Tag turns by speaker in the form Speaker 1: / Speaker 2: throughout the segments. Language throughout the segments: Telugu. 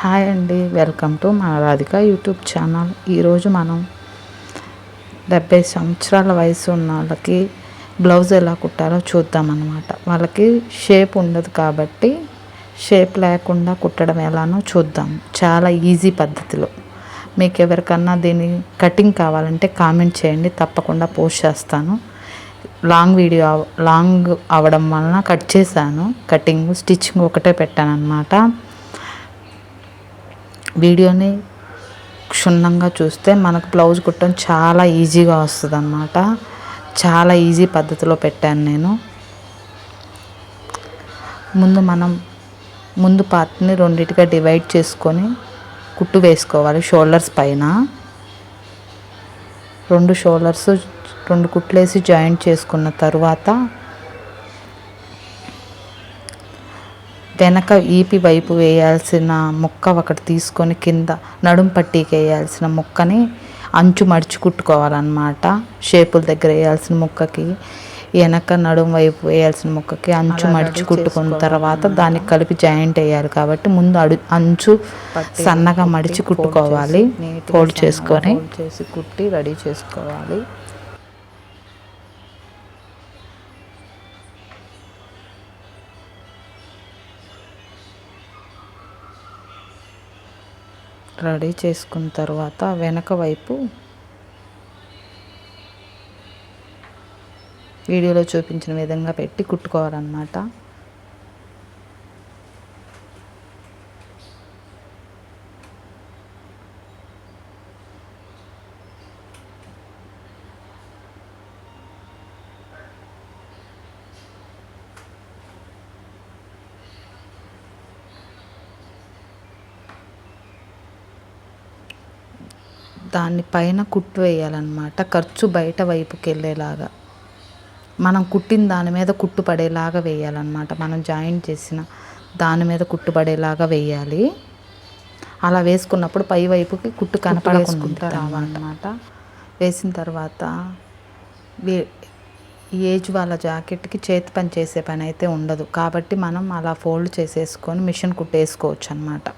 Speaker 1: హాయ్ అండి. వెల్కమ్ టు మా రాధిక యూట్యూబ్ ఛానల్. ఈరోజు మనం డెబ్బై సంవత్సరాల వయసు ఉన్న వాళ్ళకి బ్లౌజ్ ఎలా కుట్టాలో చూద్దామన్నమాట. వాళ్ళకి షేప్ ఉండదు కాబట్టి షేప్ లేకుండా కుట్టడం ఎలానో చూద్దాం. చాలా ఈజీ పద్ధతిలో. మీకు ఎవరికన్నా దీని కటింగ్ కావాలంటే కామెంట్ చేయండి. తప్పకుండా పోస్ట్ చేస్తాను. లాంగ్ వీడియో లాంగ్ అవడం వలన కట్ చేశాను. కటింగ్ స్టిచ్చింగ్ ఒకటే పెట్టాను అనమాట వీడియోని క్షుణ్ణంగా చూస్తే మనకు బ్లౌజ్ కుట్టడం చాలా ఈజీగా వస్తుంది అన్నమాట చాలా ఈజీ పద్ధతిలో పెట్టాను నేను. ముందు మనం ముందు పార్ట్ని రెండిటిగా డివైడ్ చేసుకొని కుట్టు వేసుకోవాలి షోల్డర్స్ పైన. రెండు షోల్డర్స్ రెండు కుట్లేసి జాయింట్ చేసుకున్న తర్వాత వెనక ఈపి వైపు వేయాల్సిన ముక్క ఒకటి తీసుకొని కింద నడుం పట్టీకి వేయాల్సిన ముక్కని అంచు మడిచి కుట్టుకోవాలన్నమాట. షేపుల దగ్గర వేయాల్సిన ముక్కకి వెనక నడుం వైపు వేయాల్సిన ముక్కకి అంచు మడిచి కుట్టుకున్న తర్వాత దానికి కలిపి జాయింట్ వేయాలి కాబట్టి ముందు అడు అంచు సన్నగా మడిచి కుట్టుకోవాలి. ఫోల్డ్ చేసుకొని. చేసి కుట్టి రెడీ చేసుకోవాలి. రెడీ చేసుకున్న తర్వాత వెనక వైపు వీడియోలో చూపించిన విధంగా పెట్టి కుట్టుకోవాలన్నమాట. దాని పైన కుట్టు వేయాలన్నమాట. ఖర్చు బయట వైపుకి వెళ్ళేలాగా మనం కుట్టిన దాని మీద కుట్టు పడేలాగా వేయాలన్నమాట. మనం జాయింట్ చేసిన దాని మీద కుట్టు పడేలాగా వేయాలి. అలా వేసుకున్నప్పుడు పై వైపుకి కుట్టు కనపడకుండా రావాలన్నమాట వేసిన తర్వాత ఏజ్ వాళ్ళ జాకెట్కి చేతి పని చేసే పని అయితే ఉండదు. కాబట్టి మనం అలా ఫోల్డ్ చేసేసుకొని మిషన్ కుట్టేసుకోవచ్చు అనమాట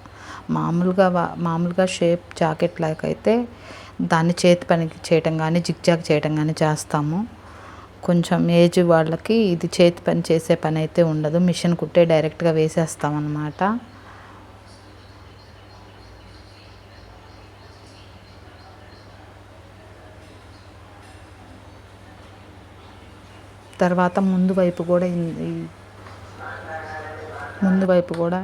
Speaker 1: మామూలుగా వా- మామూలుగా షేప్ జాకెట్ లాగా అయితే దాన్ని చేతి పని చేయటం కానీ జిగ్జాగ్ చేయటం కానీ చేస్తాము. కొంచెం ఏజ్ వాళ్ళకి ఇది చేతి పని చేసే పని అయితే ఉండదు. మిషన్ కుట్టే డైరెక్ట్గా వేసేస్తాం అన్నమాట తర్వాత ముందు వైపు కూడా ముందు వైపు కూడా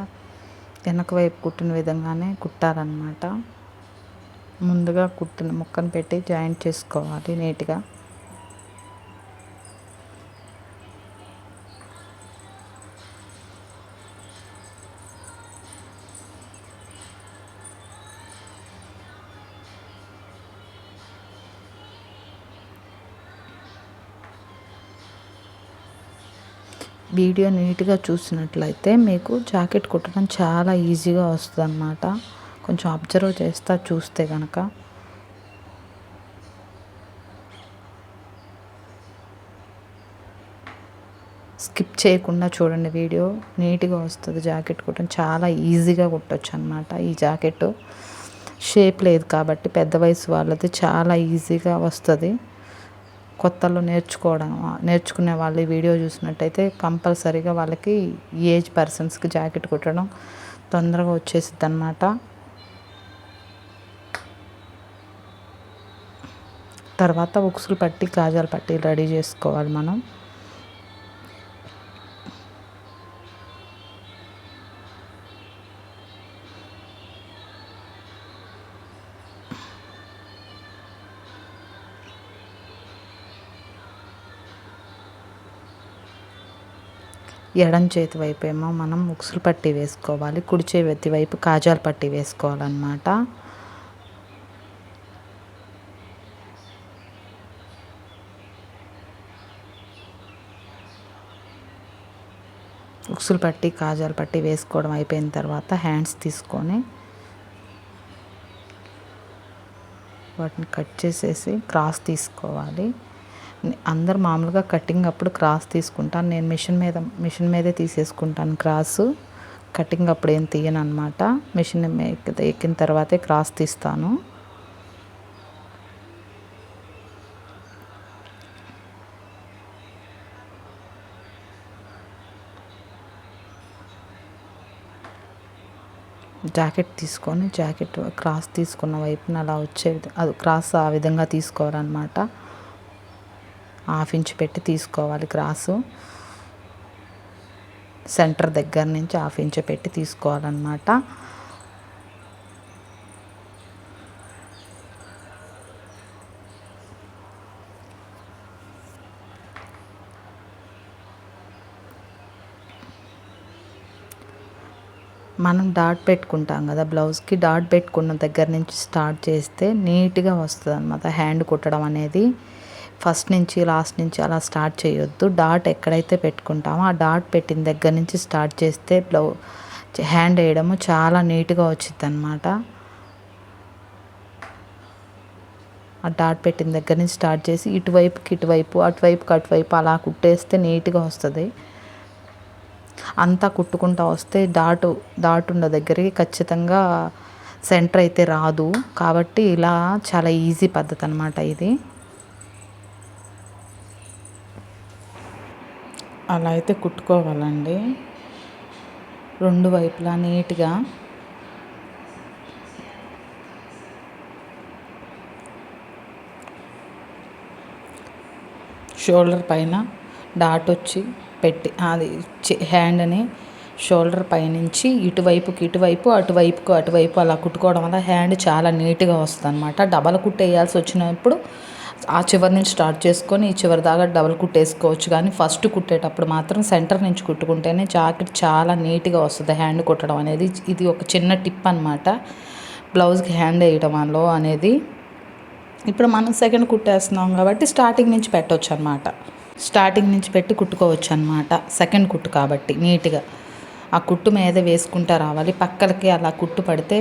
Speaker 1: వెనక వైపు కుట్టిన విధంగానే కుట్టాలన్నమాట. ముందుగా కుట్టిన ముక్కను పెట్టి జాయింట్ చేసుకోవాలి నీట్గా. వీడియో నీట్గా చూసినట్లయితే మీకు జాకెట్ కుట్టడం చాలా ఈజీగా వస్తుంది అన్నమాట కొంచెం అబ్జర్వ్ చేస్తా చూస్తే కనుక స్కిప్ చేయకుండా చూడండి వీడియో. నీట్గా వస్తుంది జాకెట్ కుట్టడం. చాలా ఈజీగా కుట్టచ్చు అనమాట ఈ జాకెట్. షేప్ లేదు కాబట్టి పెద్ద వయసు వాళ్ళది. చాలా ఈజీగా వస్తుంది. కొత్తలో నేర్చుకోవడం నేర్చుకునే వాళ్ళు ఈ వీడియో చూసినట్టయితే కంపల్సరీగా వాళ్ళకి ఏజ్ పర్సన్స్కి జాకెట్ కుట్టడం తొందరగా వచ్చేసిద్ది అనమాట తర్వాత ఉక్సులు పట్టి కాజాలు పట్టి రెడీ చేసుకోవాలి మనం. ఎడం చేతి వైపు ఏమో మనం ముక్సులు పట్టి వేసుకోవాలి కుడి చేతి వైపు కాజాలు పట్టి వేసుకోవాలన్నమాట. ఉక్సులు పట్టి కాజాలు పట్టి వేసుకోవడం అయిపోయిన తర్వాత హ్యాండ్స్ తీసుకొని వాటిని కట్ చేసేసి క్రాస్ తీసుకోవాలి. అందరు మామూలుగా కటింగ్ అప్పుడు క్రాస్ తీసుకుంటాను. నేను మిషన్ మీద మిషన్ మీదే తీసేసుకుంటాను క్రాస్. కటింగ్ అప్పుడు ఏం తీయను అనమాట మిషన్ ఎక్కిన తర్వాతే క్రాస్ తీస్తాను. జాకెట్ తీసుకొని జాకెట్ క్రాస్ తీసుకున్న వైపున అలా వచ్చే అది క్రాస్ ఆ విధంగా తీసుకోవాలన్నమాట. హాఫ్ ఇంచ్ పెట్టి తీసుకోవాలి క్రాసు సెంటర్ దగ్గర నుంచి హాఫ్ ఇంచ్ పెట్టి తీసుకోవాలన్నమాట. మనం డాట్ పెట్టుకుంటాం కదా బ్లౌజ్కి డాట్ పెట్టుకున్న దగ్గర నుంచి స్టార్ట్ చేస్తే నీట్గా వస్తుంది అనమాట హ్యాండ్ కుట్టడం అనేది. ఫస్ట్ నుంచి లాస్ట్ నుంచి అలా స్టార్ట్ చేయొద్దు. డాట్ ఎక్కడైతే పెట్టుకుంటామో ఆ డాట్ పెట్టిన దగ్గర నుంచి స్టార్ట్ చేస్తే బ్లౌ హ్యాండ్ వేయడము చాలా నీట్గా వచ్చింది అనమాట ఆ డాట్ పెట్టిన దగ్గర నుంచి స్టార్ట్ చేసి ఇటువైపుకి ఇటువైపు అటువైపుకి అటువైపు అలా కుట్టేస్తే నీట్గా వస్తుంది. అంతా కుట్టుకుంటా వస్తే డాటు డాట్ ఉన్న దగ్గరికి ఖచ్చితంగా సెంటర్ అయితే రాదు. కాబట్టి ఇలా చాలా ఈజీ పద్ధతి అనమాట ఇది. అలా అయితే కుట్టుకోవాలండి. రెండు వైపులా నీట్గా. షోల్డర్ పైన డాట్ వచ్చి పెట్టి అది హ్యాండ్ని షోల్డర్ పైనుంచి ఇటువైపుకి ఇటువైపు అటువైపుకు అటువైపు అలా కుట్టుకోవడం వల్ల హ్యాండ్ చాలా నీట్గా వస్తుంది అనమాట డబల్ కుట్టేయాల్సి వచ్చినప్పుడు ఆ చివరి నుంచి స్టార్ట్ చేసుకొని ఈ చివరి దాకా డబల్ కుట్టేసుకోవచ్చు. కానీ ఫస్ట్ కుట్టేటప్పుడు మాత్రం సెంటర్ నుంచి కుట్టుకుంటేనే జాకెట్ చాలా నీట్గా వస్తుంది. హ్యాండ్ కుట్టడం అనేది ఇది ఒక చిన్న టిప్ అనమాట బ్లౌజ్కి హ్యాండ్ వేయడంలో అనేది. ఇప్పుడు మనం సెకండ్ కుట్టేస్తున్నాం కాబట్టి స్టార్టింగ్ నుంచి పెట్టవచ్చు అనమాట స్టార్టింగ్ నుంచి పెట్టి కుట్టుకోవచ్చు అనమాట సెకండ్ కుట్టు కాబట్టి నీట్గా. ఆ కుట్టు మీద వేసుకుంటా రావాలి. పక్కలకి అలా కుట్టు పడితే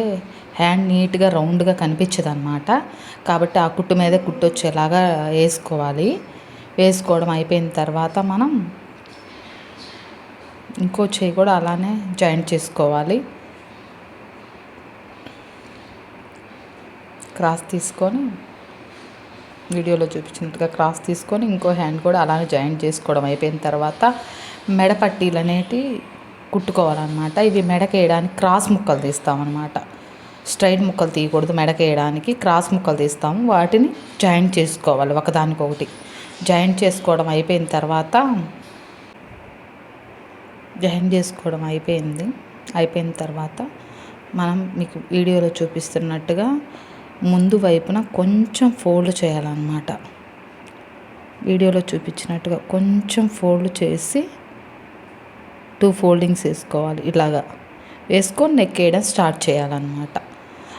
Speaker 1: హ్యాండ్ నీట్గా రౌండ్గా కనిపించదు అనమాట కాబట్టి ఆ కుట్టు మీద కుట్టు వచ్చేలాగా వేసుకోవాలి. వేసుకోవడం అయిపోయిన తర్వాత మనం ఇంకో చేయి కూడా అలానే జాయింట్ చేసుకోవాలి. క్రాస్ తీసుకొని వీడియోలో చూపించినట్టుగా క్రాస్ తీసుకొని ఇంకో హ్యాండ్ కూడా అలానే జాయింట్ చేసుకోవడం అయిపోయిన తర్వాత మెడపట్టీలు అనేటివి అనేటి కుట్టుకోవాలన్నమాట. ఇవి మెడకేయడానికి క్రాస్ ముక్కలు తీస్తామన్నమాట. స్ట్రైట్ ముక్కలు తీయకూడదు మెడకేయడానికి క్రాస్ ముక్కలు తీస్తాము. వాటిని జాయింట్ చేసుకోవాలి ఒకదానికొకటి. జాయింట్ చేసుకోవడం అయిపోయిన తర్వాత జాయింట్ చేసుకోవడం అయిపోయింది. అయిపోయిన తర్వాత మనం మీకు వీడియోలో చూపిస్తున్నట్టుగా ముందు వైపున కొంచెం ఫోల్డ్ చేయాలన్నమాట. వీడియోలో చూపించినట్టుగా కొంచెం ఫోల్డ్ చేసి టూ ఫోల్డింగ్స్ వేసుకోవాలి. ఇలాగా వేసుకొని నెక్ వేయడం స్టార్ట్ చేయాలన్నమాట.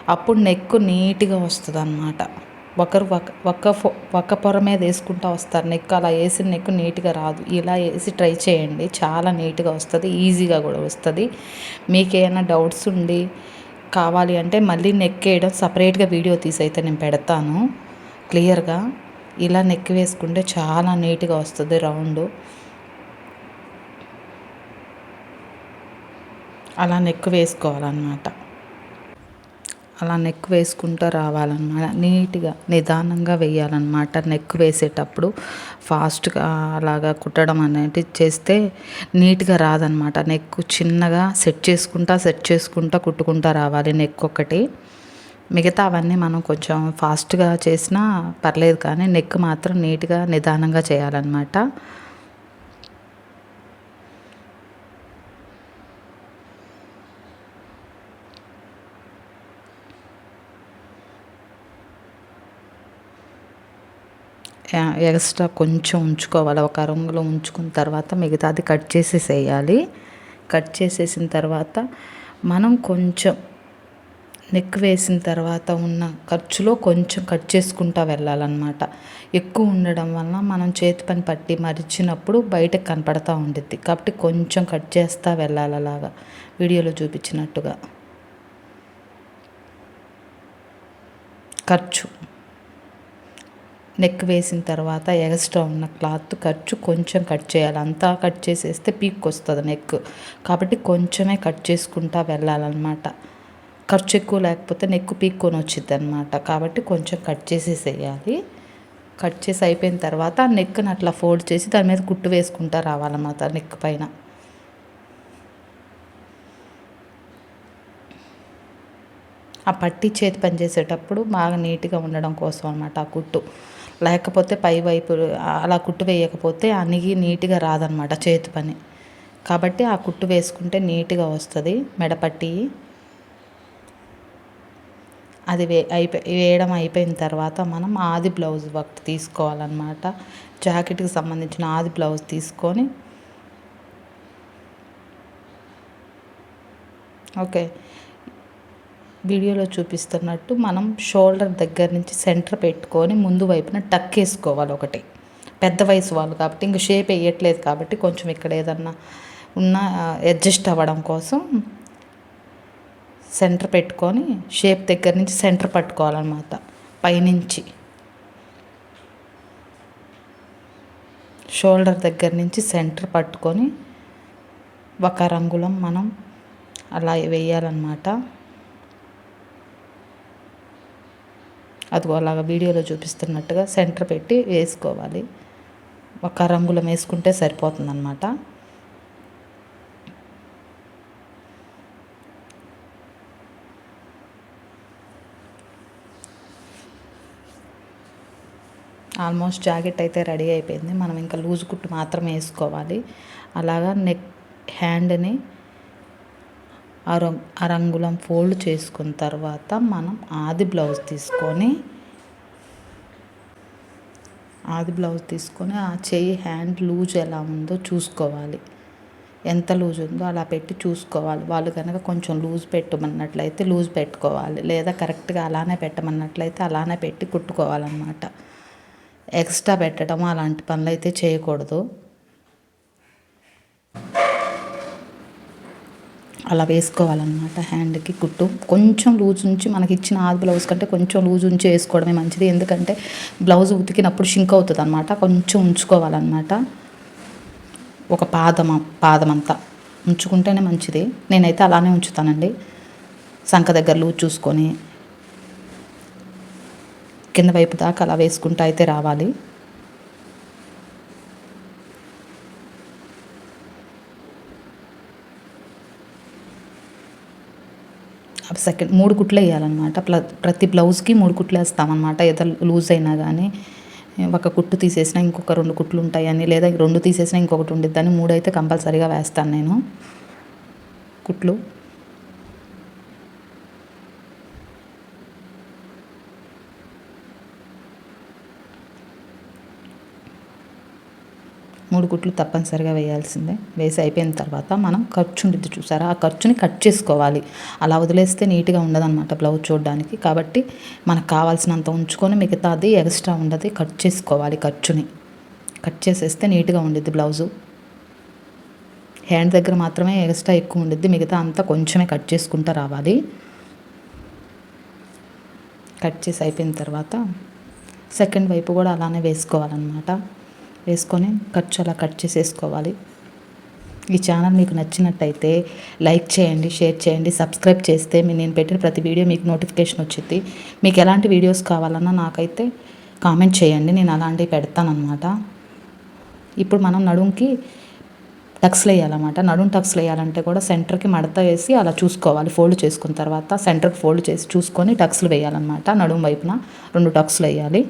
Speaker 1: అప్పుడు నెక్ నీట్గా వస్తుంది అనమాట ఒకరు ఒక ఒక్క ఒక్క పొర మీద వేసుకుంటూ వస్తారు. నెక్ అలా వేసిన నెక్ నీట్గా రాదు. ఇలా వేసి ట్రై చేయండి. చాలా నీట్గా వస్తుంది. ఈజీగా కూడా వస్తుంది. మీకు ఏమైనా డౌట్స్ ఉండి కావాలి అంటే మళ్ళీ నెక్ వేయడం సపరేట్గా వీడియో తీసి అయితే నేను పెడతాను. క్లియర్గా ఇలా నెక్ వేసుకుంటే చాలా నీట్గా వస్తుంది రౌండ్. అలా నెక్ వేసుకోవాలన్నమాట. అలా నెక్ వేసుకుంటూ రావాలన్నమాట. నీట్గా నిదానంగా వేయాలన్నమాట నెక్ వేసేటప్పుడు. ఫాస్ట్గా అలాగా కుట్టడం అనేది చేస్తే నీట్గా రాదనమాట నెక్ చిన్నగా సెట్ చేసుకుంటా సెట్ చేసుకుంటా కుట్టుకుంటా రావాలి నెక్ ఒకటి మిగతా అవన్నీ మనం కొంచెం ఫాస్ట్గా చేసినా పర్లేదు కానీ నెక్ మాత్రం నీట్గా నిదానంగా చేయాలన్నమాట. ఎక్స్ట్రా కొంచెం ఉంచుకోవాలి. ఒక రంగులో ఉంచుకున్న తర్వాత మిగతాది కట్ చేసేసేయాలి. కట్ చేసేసిన తర్వాత మనం కొంచెం నెక్ వేసిన తర్వాత ఉన్న ఖర్చులో కొంచెం కట్ చేసుకుంటా వెళ్ళాలన్నమాట. ఎక్కువ ఉండడం వల్ల మనం చేతి పని పట్టి మరిచినప్పుడు బయటకు కనపడతా ఉండిద్ది. కాబట్టి కొంచెం కట్ చేస్తూ వెళ్ళాలి అలాగా. వీడియోలో చూపించినట్టుగా. ఖర్చు. నెక్ వేసిన తర్వాత ఎగస్ట్రా ఉన్న క్లాత్ ఖర్చు కొంచెం కట్ చేయాలి. అంతా కట్ చేసేస్తే పీక్ వస్తుంది నెక్. కాబట్టి కొంచెమే కట్ చేసుకుంటా వెళ్ళాలన్నమాట. ఖర్చు ఎక్కువ లేకపోతే నెక్ పీక్కొని వచ్చింది అనమాట కాబట్టి కొంచెం కట్ చేసేసేయాలి. కట్ చేసి అయిపోయిన తర్వాత నెక్ని అట్లా ఫోల్డ్ చేసి దాని మీద కుట్టు వేసుకుంటా రావాలన్నమాట నెక్ పైన. ఆ పట్టి చేతి పని చేసేటప్పుడు బాగా నీట్గా ఉండడం కోసం అనమాట ఆ కుట్టు. లేకపోతే పై వైపు అలా కుట్టు వేయకపోతే అనిగి నీట్గా రాదనమాట చేతి పని. కాబట్టి ఆ కుట్టు వేసుకుంటే నీట్గా వస్తుంది మెడపట్టి. అది వే అయిపోయి వేయడం అయిపోయిన తర్వాత మనం ఆది బ్లౌజ్ వర్క్ తీసుకోవాలన్నమాట జాకెట్కి సంబంధించిన ఆది బ్లౌజ్ తీసుకొని. ఓకే. వీడియోలో చూపిస్తున్నట్టు మనం షోల్డర్ దగ్గర నుంచి సెంటర్ పెట్టుకొని ముందు వైపున టక్ వేసుకోవాలి ఒకటి. పెద్ద వయసు వాళ్ళు కాబట్టి ఇంక షేప్ వేయట్లేదు కాబట్టి కొంచెం ఇక్కడ ఏదన్నా ఉన్న అడ్జస్ట్ అవ్వడం కోసం సెంటర్ పెట్టుకొని షేప్ దగ్గర నుంచి సెంటర్ పట్టుకోవాలన్నమాట పైనుంచి. షోల్డర్ దగ్గర నుంచి సెంటర్ పట్టుకొని ఒక రంగులం మనం అలా వేయాలన్నమాట. అది అలాగ వీడియోలో చూపిస్తున్నట్టుగా సెంటర్ పెట్టి వేసుకోవాలి. ఒక రంగులం వేసుకుంటే సరిపోతుందన్నమాట. ఆల్మోస్ట్ జాకెట్ అయితే రెడీ అయిపోయింది. మనం ఇంకా లూజ్ కుట్టు మాత్రమే వేసుకోవాలి. అలాగా నెక్ హ్యాండ్ని అరంగుళం ఫోల్డ్ చేసుకున్న తర్వాత మనం ఆది బ్లౌజ్ తీసుకొని ఆది బ్లౌజ్ తీసుకొని ఆ చెయ్యి హ్యాండ్ లూజ్ ఎలా ఉందో చూసుకోవాలి. ఎంత లూజ్ ఉందో అలా పెట్టి చూసుకోవాలి. వాళ్ళు కనుక కొంచెం లూజ్ పెట్టమన్నట్లయితే లూజ్ పెట్టుకోవాలి. లేదా కరెక్ట్గా అలానే పెట్టమన్నట్లయితే అలానే పెట్టి కుట్టుకోవాలన్నమాట. ఎక్స్ట్రా పెట్టడం అలాంటి పనులు అయితే చేయకూడదు. అలా వేసుకోవాలన్నమాట హ్యాండ్కి కుట్టు. కొంచెం లూజ్ ఉంచి మనకి ఇచ్చిన ఆది బ్లౌజ్ కంటే కొంచెం లూజ్ ఉంచి వేసుకోవడమే మంచిది. ఎందుకంటే బ్లౌజ్ ఉతికినప్పుడు షింక్ అవుతుంది అనమాట కొంచెం ఉంచుకోవాలన్నమాట. ఒక పాదం పాదం అంతా ఉంచుకుంటేనే మంచిది. నేనైతే అలానే ఉంచుతానండి. సంఖ దగ్గర లూజ్ చూసుకొని కింద వైపు దాకా అలా వేసుకుంటూ అయితే రావాలి. సెకండ్ మూడు కుట్లు వేయాలన్నమాట. ప్ల ప్రతి బ్లౌజ్కి మూడు కుట్లు వేస్తామన్నమాట. ఏదో లూజ్ అయినా కానీ ఒక కుట్టు తీసేసినా ఇంకొక రెండు కుట్లు ఉంటాయని లేదా రెండు తీసేసినా ఇంకొకటి ఉండిద్దని మూడు అయితే కంపల్సరీగా వేస్తాను నేను. కుట్లు. మూడు గుట్లు తప్పనిసరిగా వేయాల్సిందే. వేసి అయిపోయిన తర్వాత మనం ఖర్చు ఉండిద్ది చూసారా? ఆ ఖర్చుని కట్ చేసుకోవాలి. అలా వదిలేస్తే నీట్గా ఉండదన్నమాట బ్లౌజ్ చూడడానికి. కాబట్టి మనకు కావాల్సినంత ఉంచుకొని మిగతాది ఎక్స్ట్రా ఉండదు కట్ చేసుకోవాలి ఖర్చుని. కట్ చేసేస్తే నీట్గా ఉండిద్ది బ్లౌజు. హ్యాండ్ దగ్గర మాత్రమే ఎక్స్ట్రా ఎక్కువ ఉండిద్ది. మిగతా అంతా కొంచెమే కట్ చేసుకుంటూ రావాలి. కట్ చేసి అయిపోయిన తర్వాత సెకండ్ వైపు కూడా అలానే వేసుకోవాలన్నమాట. వేసుకొని ఖర్చు అలా కట్ చేసేసుకోవాలి. ఈ ఛానల్ మీకు నచ్చినట్టయితే లైక్ చేయండి షేర్ చేయండి సబ్స్క్రైబ్ చేస్తే నేను పెట్టిన ప్రతి వీడియో మీకు నోటిఫికేషన్ వచ్చింది మీకు ఎలాంటి వీడియోస్ కావాలన్నా నాకైతే కామెంట్ చేయండి. నేను అలాంటివి పెడతానమాట ఇప్పుడు మనం నడుంకి టక్స్లు వేయాలన్నమాట నడుం టక్స్లు వేయాలంటే కూడా సెంటర్కి మడత వేసి అలా చూసుకోవాలి. ఫోల్డ్ చేసుకున్న తర్వాత సెంటర్కి ఫోల్డ్ చేసి చూసుకొని టక్స్లు వేయాలన్నమాట. నడుం వైపున రెండు టక్స్లు వేయాలి.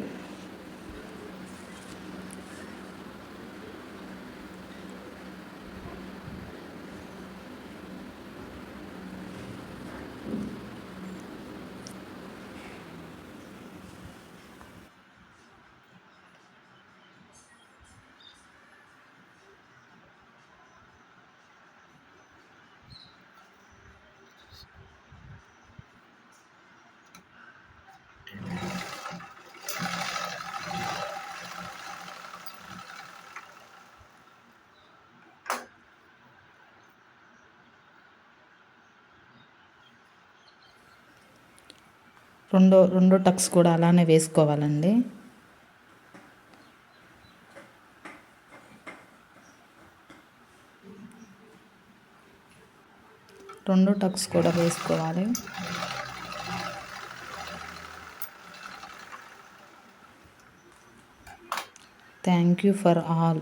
Speaker 1: రెండో రెండో టక్స్ కూడా అలానే వేసుకోవాలండి. రెండు టక్స్ కూడా వేసుకోవాలి. Thank you for all